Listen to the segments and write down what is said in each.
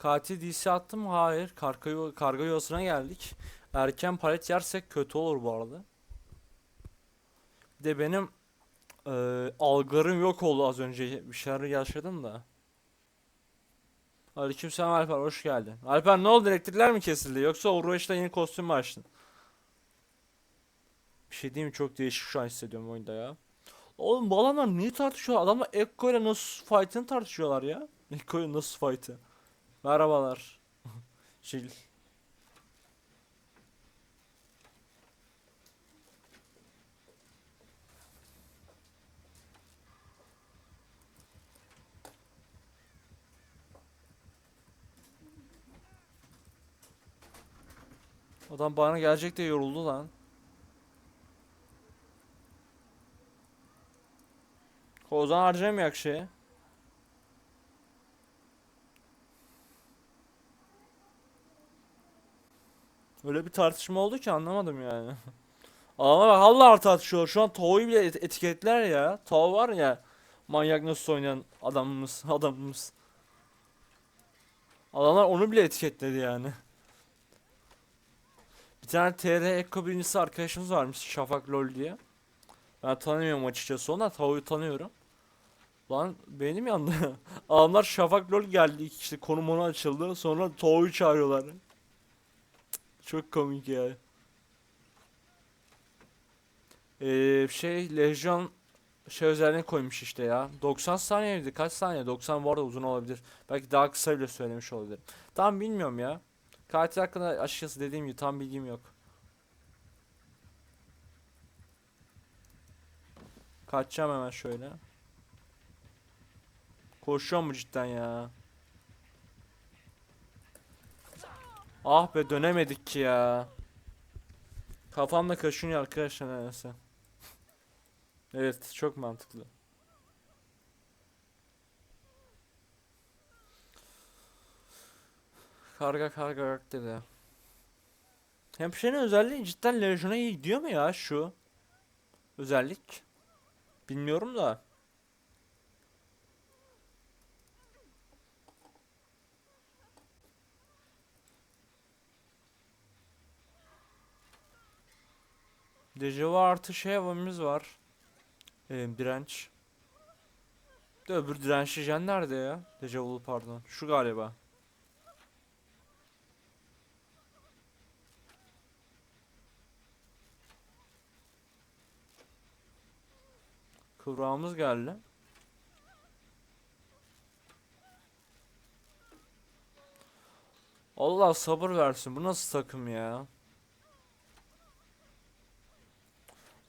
Katil DC attım mı? Hayır. Karga, karga yuvasına geldik. Erken palet yersek kötü olur bu arada. Bir de benim eee algılarım yok oldu az önce. Bir şeyler yaşadım da. Aleykümselam Alper hoş geldin. Alper ne oldu elektrikler mi kesildi yoksa Overwatch'ta yeni kostüm mü açtın? Bir şey diyeyim çok değişik şu an hissediyorum oyunda ya. Oğlum bu adamlar niye tartışıyor? Adamlar Ekko ile nasıl fight'ını tartışıyorlar ya. Ekko ile nasıl fight'ı? Merhabalar. Şil. Adam bana gelecek de yoruldu lan. O zaman harcamayak şeye. Öyle bir tartışma oldu ki anlamadım yani. Ama bak hala tartışıyor. Şu an Tao'yu bile et- etiketler ya. Tao var ya. Manyak nasıl oynayan adamımız, adamımız. Adamlar onu bile etiketledi yani. Bir tane TR Ekko birincisi arkadaşımız varmış Şafak LoL diye. Ben tanımıyorum açıkçası onu da Tao'yu tanıyorum. Lan benim yandı. Adamlar Şafak LoL geldi işte konum onu açıldı sonra Tao'yu çağırıyorlar. Çok komik ya. Ee, şey Legion şey özelliğini koymuş işte ya. 90 saniyeydi. Kaç saniye? 90 bu arada uzun olabilir. Belki daha kısa bile söylemiş olabilirim. Tam bilmiyorum ya. Katil hakkında açıkçası dediğim gibi tam bilgim yok. Kaçacağım hemen şöyle. Koşuyor mu cidden ya? Ah be dönemedik ki ya. Kafamda kaşınıyor arkadaşlar nedense. Evet çok mantıklı. Karga karga rak dedi. Hemşirenin özelliği cidden Legion'a iyi gidiyor mu ya şu? Özellik. Bilmiyorum da. Dejavu artı şey havamız var. Ee, direnç. De öbür dirençli jen nerede ya? Dejavulu pardon. Şu galiba. Kıvrağımız geldi. Allah sabır versin. Bu nasıl takım ya?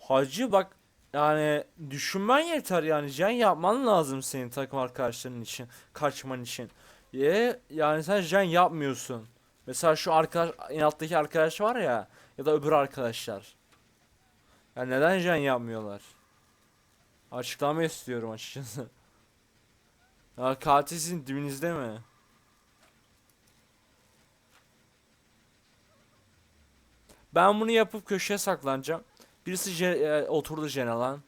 Hacı bak yani düşünmen yeter yani. Jen yapman lazım senin takım arkadaşların için. Kaçman için. Ye, yani sen jen yapmıyorsun. Mesela şu arkadaş en alttaki arkadaş var ya ya da öbür arkadaşlar. Ya neden jen yapmıyorlar? Açıklama istiyorum açıkçası. Ya katil sizin dibinizde mi? Ben bunu yapıp köşeye saklanacağım. Birisi je- e, oturdu Jene lan.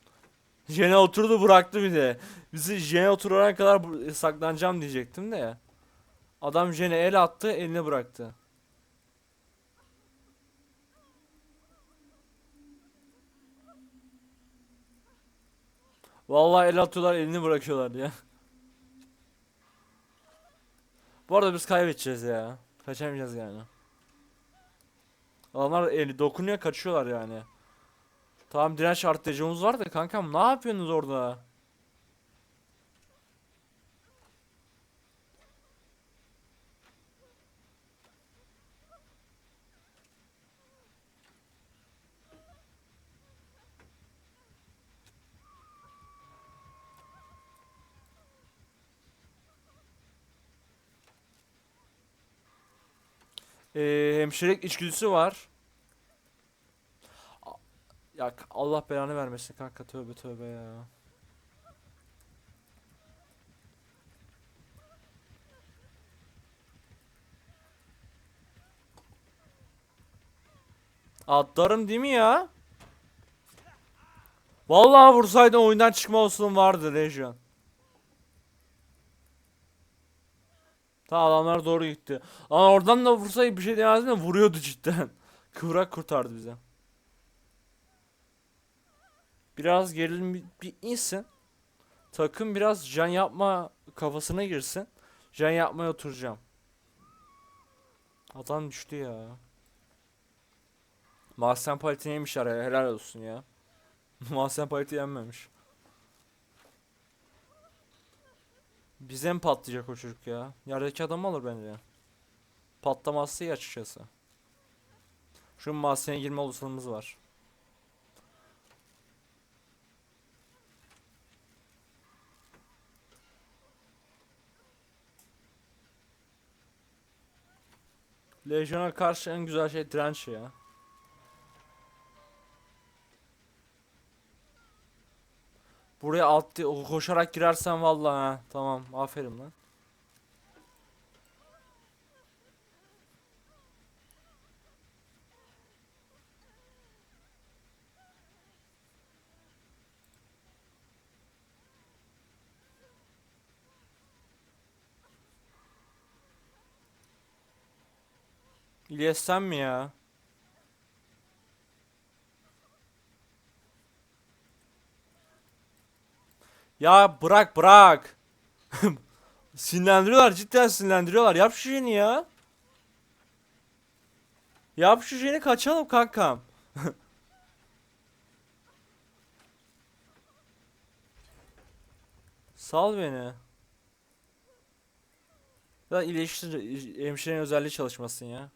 Jene oturdu bıraktı bir de. Bizi Jene oturana kadar bu- saklanacağım diyecektim de. Adam Jene el attı elini bıraktı. Vallahi el atıyorlar elini bırakıyorlar ya. Bu arada biz kaybedeceğiz ya. Kaçamayacağız yani. Adamlar eli dokunuyor kaçıyorlar yani. Tamam direnç artırıcımız var da kankam ne yapıyorsunuz orada? Ee, hemşirelik içgüdüsü var. Ya Allah belanı vermesin kanka tövbe tövbe ya. Atlarım değil mi ya? Vallahi vursaydın oyundan çıkma olasılığın vardı Legion. Ta adamlar doğru gitti. Ama oradan da vursa bir şey demezdim de vuruyordu cidden. Kıvrak kurtardı bize. Biraz gerilim bir, insin. Takım biraz can yapma kafasına girsin. Can yapmaya oturacağım. Adam düştü ya. Mahsen paleti yemişler ya helal olsun ya. Mahsen paleti yenmemiş. Bize mi patlayacak o çocuk ya? Yerdeki adam alır bence. Patlamazsa iyi açıkçası. Şu mahzene girme olasılığımız var. Legion'a karşı en güzel şey direnç ya. Buraya alt koşarak girersen vallahi ha. Tamam, aferin lan. İlyas sen mi ya? Ya bırak bırak. Sinirlendiriyorlar cidden sinirlendiriyorlar. Yap şu şeyini ya. Yap şu şeyini kaçalım kankam. Sal beni. Ya iyileştir hemşirenin özelliği çalışmasın ya.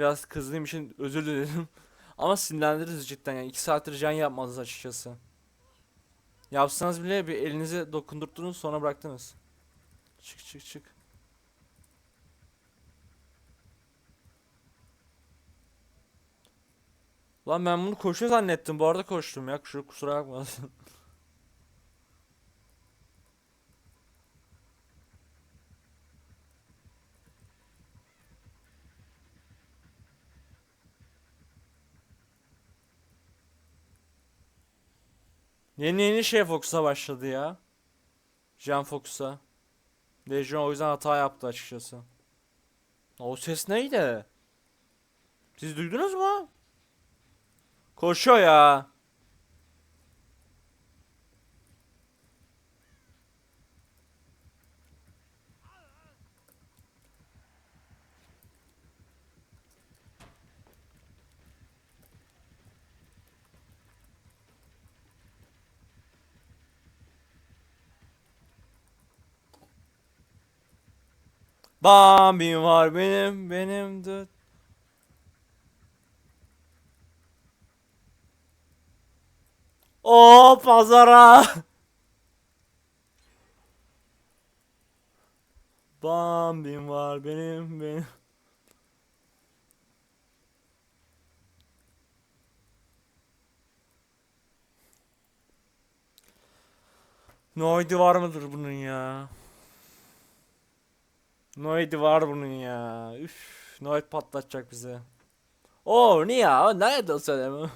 Biraz kızdığım için özür dilerim. Ama sinirlendiririz cidden yani. 2 saattir can yapmadınız açıkçası. Yapsanız bile bir elinize dokundurttunuz sonra bıraktınız. Çık çık çık. Lan ben bunu koşuyor zannettim. Bu arada koştum ya. Kusura, kusura bakma. Yeni yeni şey Fox'a başladı ya. Jan Fox'a. Legion o yüzden hata yaptı açıkçası. O ses neydi? Siz duydunuz mu? Koşuyor ya. Bambi var benim benim de. O pazara. Bambim var benim benim. Noidi var mıdır bunun ya? Noidi var bunun ya. Üf, Noid patlatacak bize. Oo niye ya? Nerede söyleme?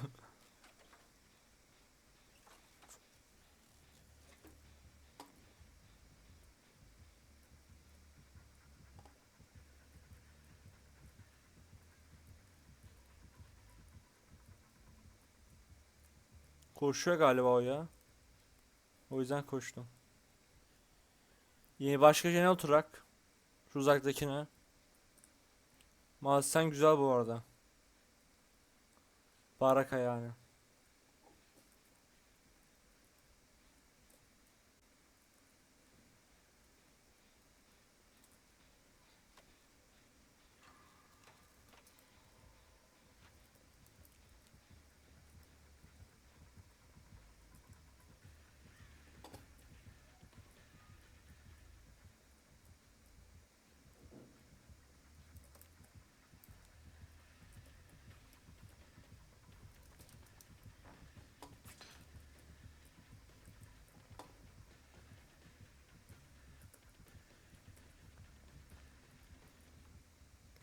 Koşuyor galiba o ya. O yüzden koştum. Yeni başka jene oturak. Şu uzaktakine. Mahzen güzel bu arada. Baraka yani.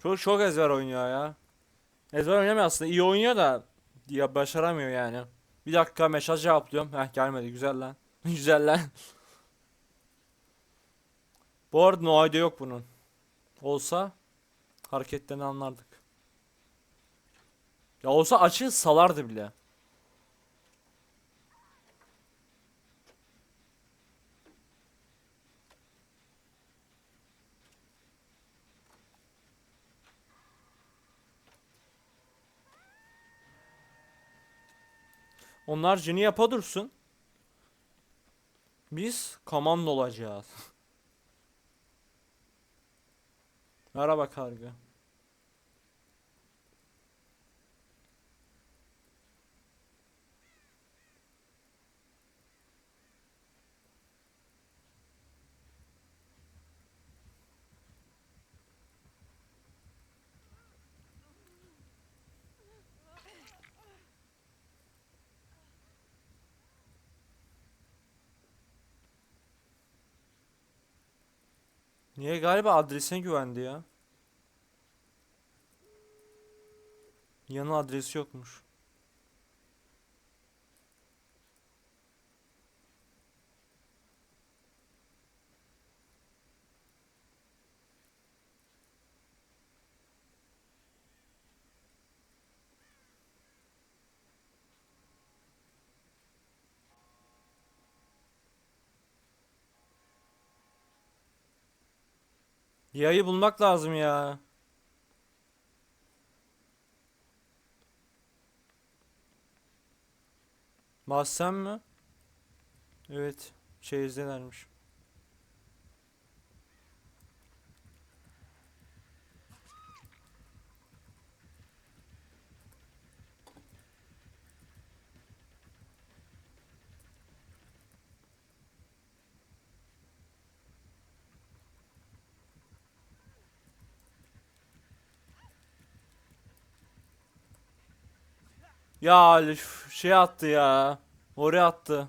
Çok çok ezber oynuyor ya. Ezber oynamıyor aslında. iyi oynuyor da ya başaramıyor yani. Bir dakika mesaj cevaplıyorum. Heh gelmedi. Güzel lan. Güzel lan. Bu arada Noah'da yok bunun. Olsa hareketlerini anlardık. Ya olsa açığı salardı bile. Onlar cini yapa dursun. Biz komando olacağız. Merhaba karga. Niye galiba adresine güvendi ya? Yanı adresi yokmuş. Yayı bulmak lazım ya. Mahsen mi? Evet. Çeyizdelermiş. Ya şey attı ya. Oraya attı.